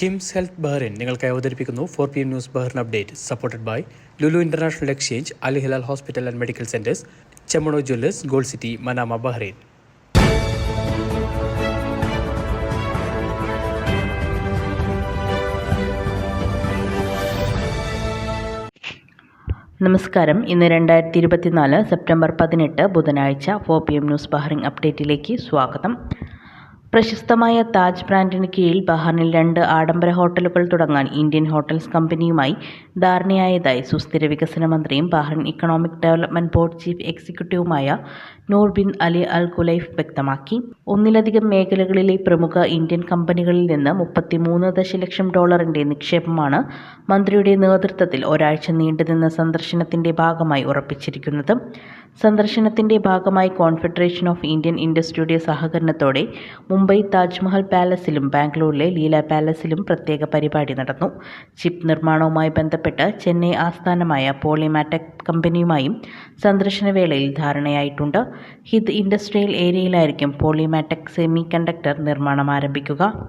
KIMS health Bahrain നിങ്ങൾക്കായി അവതരിപ്പിക്കുന്നു four P M news Bahrain update supported by Lulu international exchange Al Hilal hospital and medical centres Chemmanur jewellers gold city Manama Bahrain നമസ്കാരം. ഇന്ന് രണ്ടായിരത്തി ഇരുപത്തിനാല് September പതിനെട്ട് ബുധനാഴ്ച four P M news Bahrain അപ്ഡേറ്റിലേക്ക് സ്വാഗതം. പ്രശസ്തമായ താജ് ബ്രാൻഡിന് കീഴിൽ ബഹറിനിൽ രണ്ട് ആഡംബര ഹോട്ടലുകൾ തുടങ്ങാൻ ഇന്ത്യൻ ഹോട്ടൽസ് കമ്പനിയുമായി ധാരണയായതായി സുസ്ഥിര വികസന മന്ത്രിയും Bahrain economic development board chief എക്സിക്യൂട്ടീവുമായ Noor bin Ali Al Khulaif വ്യക്തമാക്കി. ഒന്നിലധികം മേഖലകളിലെ പ്രമുഖ ഇന്ത്യൻ കമ്പനികളിൽ നിന്ന് മുപ്പത്തിമൂന്ന് ദശലക്ഷം ഡോളറിന്റെ നിക്ഷേപമാണ് മന്ത്രിയുടെ നേതൃത്വത്തിൽ ഒരാഴ്ച നീണ്ടുനിന്ന സന്ദർശനത്തിന്റെ ഭാഗമായി ഉറപ്പിച്ചിരിക്കുന്നത്. സന്ദർശനത്തിന്റെ ഭാഗമായി കോൺഫെഡറേഷൻ ഓഫ് ഇന്ത്യൻ ഇൻഡസ്ട്രിയുടെ സഹകരണത്തോടെ മുംബൈ താജ്മഹൽ പാലസിലും ബാംഗ്ലൂരിലെ ലീല പാലസിലും പ്രത്യേക പരിപാടി നടന്നു. ചിപ്പ് നിർമ്മാണവുമായി ബന്ധപ്പെട്ട് ചെന്നൈ ആസ്ഥാനമായ പോളിമാറ്റക് കമ്പനിയുമായും സന്ദർശനവേളയിൽ ധാരണയായിട്ടുണ്ട്. ഹിത് ഇൻഡസ്ട്രിയൽ ഏരിയയിലായിരിക്കും പോളിമാറ്റക് സെമി കണ്ടക്ടർ നിർമ്മാണം ആരംഭിക്കുക.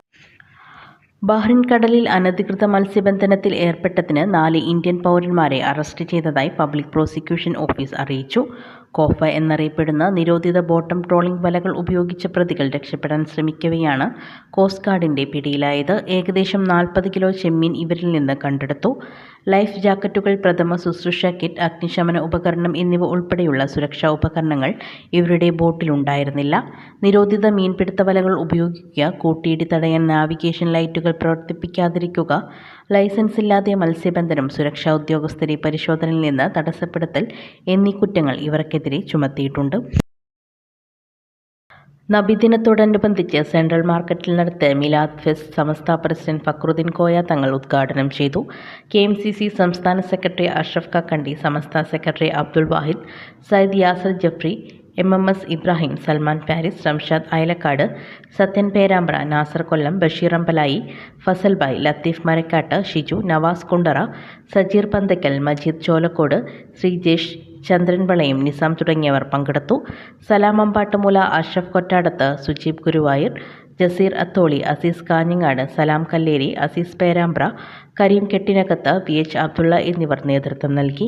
ബഹ്റിൻ കടലിൽ അനധികൃത മത്സ്യബന്ധനത്തിൽ ഏർപ്പെട്ടതിന് നാല് ഇന്ത്യൻ പൗരന്മാരെ അറസ്റ്റ് ചെയ്തതായി പബ്ലിക് പ്രോസിക്യൂഷൻ ഓഫീസ് അറിയിച്ചു. കോഫ എന്നറിയപ്പെടുന്ന നിരോധിത ബോട്ടം ട്രോളിംഗ് വലകൾ ഉപയോഗിച്ച പ്രതികൾ രക്ഷപ്പെടാൻ ശ്രമിക്കവെയാണ് കോസ്റ്റ് ഗാർഡിന്റെ പിടിയിലായത്. ഏകദേശം നാൽപ്പത് കിലോ ചെമ്മീൻ ഇവരിൽ നിന്ന് കണ്ടെടുത്തു. ലൈഫ് ജാക്കറ്റുകൾ പ്രഥമ ശുശ്രൂഷ കിറ്റ് അഗ്നിശമന ഉപകരണം എന്നിവ ഉൾപ്പെടെയുള്ള സുരക്ഷാ ഉപകരണങ്ങൾ ഇവരുടെ ബോട്ടിലുണ്ടായിരുന്നില്ല നിരോധിത മീൻപിടുത്ത വലകൾ ഉപയോഗിക്കുക കൂട്ടിയിടി തടയാൻ നാവിഗേഷൻ ലൈറ്റുകൾ പ്രവർത്തിപ്പിക്കാതിരിക്കുക ലൈസൻസ് ഇല്ലാതെ മത്സ്യബന്ധനം സുരക്ഷാ ഉദ്യോഗസ്ഥരെ പരിശോധനയിൽ നിന്ന് തടസ്സപ്പെടുത്തൽ എന്നീ കുറ്റങ്ങൾ ഇവർക്കെതിരെ ചുമത്തിയിട്ടുണ്ട്. നബിദിനത്തോടനുബന്ധിച്ച് സെൻട്രൽ മാർക്കറ്റിൽ നടത്തിയ മിലാദ് ഫെസ്റ്റ് സമസ്ത പ്രസിഡന്റ് ഫക്രുദ്ദീൻ കോയ തങ്ങൾ ഉദ്ഘാടനം ചെയ്തു. കെ എം സി സി സംസ്ഥാന secretary Ashraf Kakkandi Samastha secretary Abdul Wahid Sayyid Yasar Jafri M M S Ibrahim Salman Paris Ramshad Ayalakkad Sathyan Perambra Nasar Kollam Basheer Ambalayi Fazal Bhai Latheef Marakkatt Shiju Navas Kundara Sajeer Panthakkal Majeed Cholakkode Sreejesh Chandran Valayam Nizam തുടങ്ങിയവർ പങ്കെടുത്തു. Salam Ambattumula Ashraf Kottadath Sujeeb Guruvayur Jaseer Atholi Azeez Kanhangad Salam Kalleri Azeez Perambra Kareem Kettinakath V H Abdulla എന്നിവർ നേതൃത്വം നൽകി.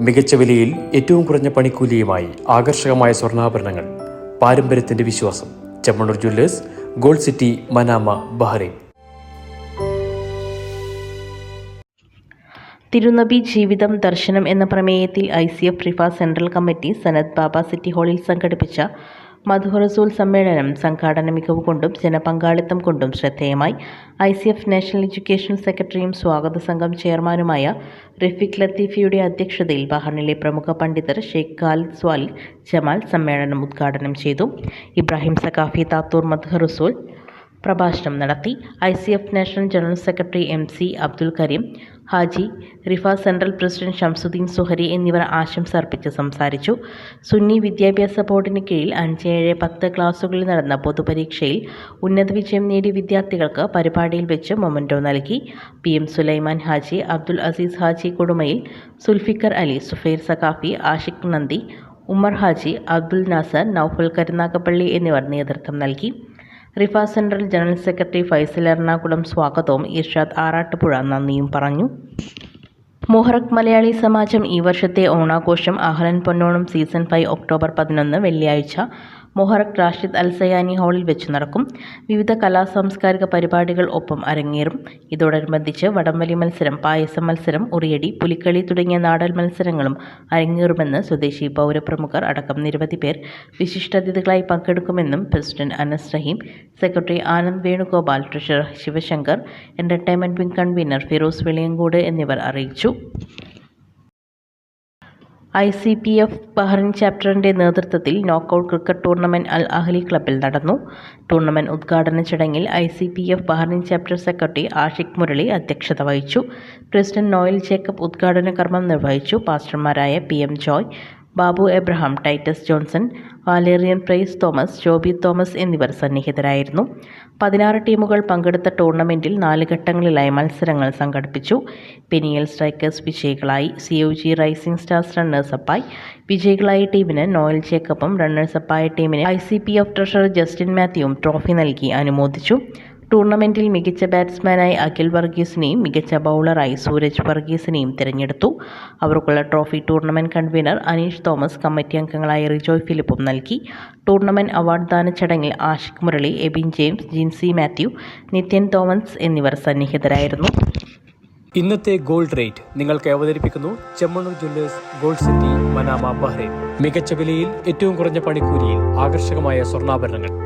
മികച്ച വിലയിൽ ഏറ്റവും കുറഞ്ഞ പണിക്കൂലിയുമായി ആകർഷകമായ സ്വർണാഭരണങ്ങൾ. പാരമ്പര്യത്തിന്റെ വിശ്വാസം. Chemmanur jewellers gold city Manama Bahrain. തിരുനബി ജീവിതം ദർശനം എന്ന പ്രമേയത്തിൽ I C F Riffa central committee Sanad Baba city ഹാളിൽ സംഘടിപ്പിച്ച മധുറസൂൽ സമ്മേളനം സംഘാടന മികവ് കൊണ്ടും ജനപങ്കാളിത്തം കൊണ്ടും ശ്രദ്ധേയമായി. I C F national education സെക്രട്ടറിയും സ്വാഗത സംഘം ചെയർമാനുമായ റഫീഖ് ലത്തീഫിയുടെ അധ്യക്ഷതയിൽ ബഹ്റിനിലെ പ്രമുഖ പണ്ഡിതർ ഷെയ്ഖ് ഖാലിദ് സ്വാലിൽ ജമാൽ സമ്മേളനം ഉദ്ഘാടനം ചെയ്തു. ഇബ്രാഹിം സഖാഫി താത്തൂർ മധുറസൂൽ പ്രഭാഷണം നടത്തി I C F national general secretary M C Abdul Kareem Haji Riffa central president Shamsuddin Suhri എന്നിവർ ആശംസ അർപ്പിച്ച് സംസാരിച്ചു. സുന്നി വിദ്യാഭ്യാസ ബോർഡിന് കീഴിൽ അഞ്ച് ഏഴ് പത്ത് ക്ലാസുകളിൽ നടന്ന പൊതുപരീക്ഷയിൽ ഉന്നത വിജയം നേടിയ വിദ്യാർത്ഥികൾക്ക് പരിപാടിയിൽ വെച്ച് മൊമന്റോ നൽകി. പി എം സുലൈമാൻ ഹാജി അബ്ദുൽ അസീസ് ഹാജി കൊടുമയിൽ സുൽഫിക്കർ അലി സുഫൈർ സഖാഫി ആഷിഖ് നന്ദി ഉമ്മർ ഹാജി അബ്ദുൽ നാസർ നൌഫൽ കരുനാഗപ്പള്ളി എന്നിവർ നേതൃത്വം നൽകി. Riffa central general secretary Faisal Ernakulam സ്വാഗതവും. ഇർഷാദ് ആറാട്ടുപുഴ നന്ദിയും പറഞ്ഞു. മുഹറക് മലയാളി സമാജം ഈ വർഷത്തെ ഓണാഘോഷം അഹ്ലൻ പൊന്നോണം സീസൺ ഫൈവ് ഒക്ടോബർ പതിനൊന്ന് വെള്ളിയാഴ്ച മുഹറക് റാഷിദ് അൽസയാനി ഹാളിൽ വെച്ച് നടക്കും. വിവിധ കലാ സാംസ്കാരിക പരിപാടികൾ ഒപ്പം അരങ്ങേറും. ഇതോടനുബന്ധിച്ച് വടംവലി മത്സരം പായസ മത്സരം ഉറിയടി പുലിക്കളി തുടങ്ങിയ നാടൻ മത്സരങ്ങളും അരങ്ങേറുമെന്ന് സ്വദേശി പൗരപ്രമുഖർ അടക്കം നിരവധി പേർ വിശിഷ്ടാതിഥികളായി പങ്കെടുക്കുമെന്നും president Anas Raheem secretary Anand Venugopal treasurer Sivasankar entertainment wing convener Firoz Veliyankode എന്നിവർ അറിയിച്ചു. I C P F Bahrain ചാപ്റ്ററിന്റെ നേതൃത്വത്തിൽ knockout cricket tournament Al Ahli ക്ലബ്ബിൽ നടന്നു. ടൂർണമെന്റ് ഉദ്ഘാടന ചടങ്ങിൽ I C P F Bahrain chapter secretary Ashiq Murali അധ്യക്ഷത വഹിച്ചു. President Noel Jacob ഉദ്ഘാടന കർമ്മം നിർവഹിച്ചു. പാസ്റ്റർമാരായ P M Joy Babu Abraham Titus Johnson Valerian Price Thomas Joby Thomas എന്നിവർ സന്നിഹിതരായിരുന്നു. പതിനാറ് ടീമുകൾ പങ്കെടുത്ത ടൂർണമെന്റിൽ നാല് ഘട്ടങ്ങളിലായി മത്സരങ്ങൾ സംഘടിപ്പിച്ചു. പെനിയൽ സ്ട്രൈക്കേഴ്സ് വിജയികളായി C O G rising stars റണ്ണേഴ്സപ്പായി വിജയികളായ ടീമിന് നോയൽ ജേക്കബും റണ്ണേഴ്സപ്പായ ടീമിന് I C P F treasurer Justin മാത്യുവും trophy നൽകി അനുമോദിച്ചു. ടൂർണമെന്റിൽ മികച്ച ബാറ്റ്സ്മാനായി അഖിൽ വർഗീസിനെയും മികച്ച ബൗളറായി സൂരജ് വർഗീസിനെയും തിരഞ്ഞെടുത്തു. അവർക്കുള്ള trophy tournament convener Aneesh Thomas committee അംഗങ്ങളായ റിജോയ് ഫിലിപ്പും നൽകി. ടൂർണമെന്റ് അവാർഡ് ദാന ചടങ്ങിൽ Ashiq Murali Ebin James Jincy Mathew Nithyan Thomas എന്നിവർ സന്നിഹിതരായിരുന്നു. ഇന്നത്തെ ഗോൾഡ് റേറ്റ് നിങ്ങൾക്ക് അവതരിപ്പിക്കുന്നു Chemmanur jewellers gold city Manama Bahrain. മികച്ച വിലയിൽ ഏറ്റവും കുറഞ്ഞ പണിക്കൂലിയിൽ ആകർഷകമായ സ്വർണാഭരണങ്ങൾ.